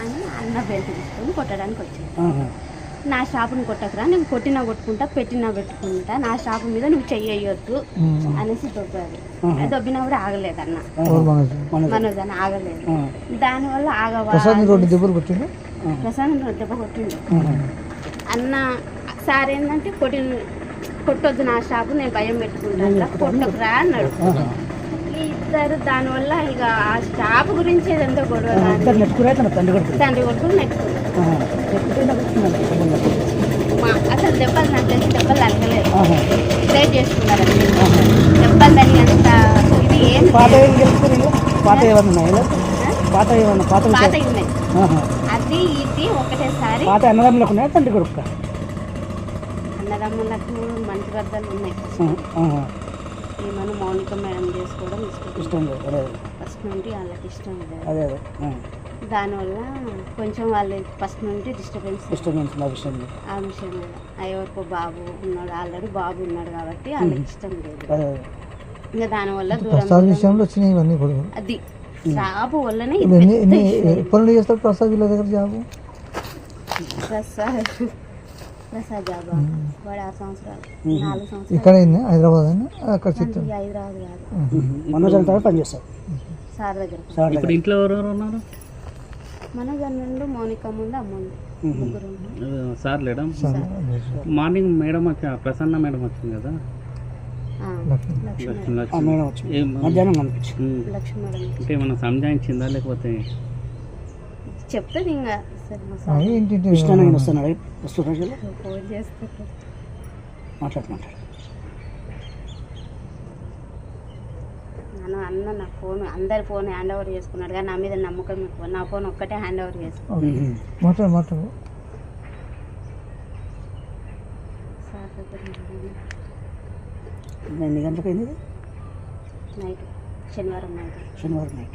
అని అన్న బెల్ట్ తీసుకొని కొట్టడానికి వచ్చింది. నా షాపుని కొట్టకురా నేను కొట్టినా కొట్టుకుంటా పెట్టినా పెట్టుకుంటా నా షాపు మీద నువ్వు చెయ్యొద్దు అనేసి దొబ్బాడు ఆహా. దొబ్బినా కూడా ఆగలేదు అన్న. మనోజ్. మనోజ్. అని ఆగలేదు. దానివల్ల ఆగవా ప్రసాద్ దెబ్బ కొట్టిండు. అన్న సార్ ఏంటంటే కొట్టి కొట్టొద్దు నా షాపు నేను భయం పెట్టుకుంటాను కొట్టకురా అన్నాడు. ఇద్దరు దానివల్ల ఇక ఆ షాప్ గురించి ఏదంతా గొడవ నెట్టుకురా తన తండ్రి కొడుకు. తండ్రి కొడుకు. మా అసలు దెబ్బలు నాకు తెలిసి దెబ్బలు తగ్గలేదు. ప్రేర్ చేసుకున్నారు అంతే. దెబ్బలు తగినంత ఇది ఏం పాత ఏం గెలుచుకుని పాత ఏమన్నా? పాత ఏమన్నా పాత పాత? ఉన్నాయి. అది ఇది ఒకటేసారి. పాత అన్నదమ్ములకు ఉన్నాయా? తండ్రి కొడుకు అన్నదమ్ములకు మంచి వరదలు ఉన్నాయి. ఈమెను మౌనిక మేడం చేసుకోవడం ఇష్టం లేదు అదే. ఫస్ట్ నుండి వాళ్ళకి ఇష్టం లేదు. అదే అదే. దానివల్ల కొంచెం వాళ్ళు ఫస్ట్ నుండి డిస్టర్బెన్స్ నుంచి నా విషయం లేదు. ఆ విషయం మీద ఎవరికో బాబు ఉన్నాడు ఆల్రెడీ బాబు ఉన్నాడు కాబట్టి వాళ్ళకి ఇష్టం లేదు. అదే అదే. ఇంకా దానివల్ల ప్రసాద్ విషయంలో వచ్చినాయి ఇవన్నీ గొడవలు అది. షాపు వల్లనే ఇప్పుడు ఎన్ని ఎన్ని ఎప్పటి నుండి చేస్తాడు ప్రసాద్ వీళ్ళ దగ్గర జాబు? ప్రసాద్. ప్రసాద్ జాబా వాడు ఆరు సంవత్సరాలు. నాలుగు సంవత్సరాలు. ఇక్కడ అయింది హైదరాబాద్ అని అక్కడ చిత్రం ఈ హైదరాబాద్ కాదు. మనోజ్ అంతా పనిచేస్తారు సార్ దగ్గర. సార్ ఇప్పుడు ఇంట్లో ఎవరెవరు ఉన్నారు? మన నుండి మౌనిక ముందు అమ్మ ఉంది సార్ లేడం? మార్నింగ్ మేడం వచ్చి ప్రసన్న మేడం వచ్చింది కదా? ఆ, లక్ష్మి. అంటే ఏమన్నా సంజాయించిందా లేకపోతే చెప్తుంది ఇంకా వస్తున్నాడు వస్తున్నాడు ఫోన్ మాట్లాడు మాట్లాడు నన్ను అన్న నా ఫోన్ అందరి ఫోన్ హ్యాండ్ ఓవర్ చేసుకున్నాడు కానీ నా మీద నమ్మకం ఎక్కువ. నా ఫోన్ ఒక్కటే హ్యాండ్ ఓవర్ చేసుకున్నాడు ఎన్ని గంటలకు అయింది? నైట్ శనివారం నైట్. శనివారం నైట్.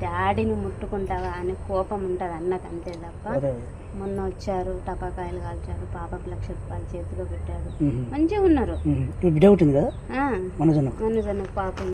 డాడీని ముట్టుకుంటావా అని కోపం ఉంటుంది అన్నకు అంతే తప్ప. మొన్న వచ్చారు టపాకాయలు కాల్చారు పాపకు లక్ష రూపాయలు చేతిలో పెట్టాడు ఉహు. మంచిగా ఉన్నారు. బిడ్డ పుట్టింది కదా? ఆ, మనోజ్ అన్న మనోజ్ అన్న పాపం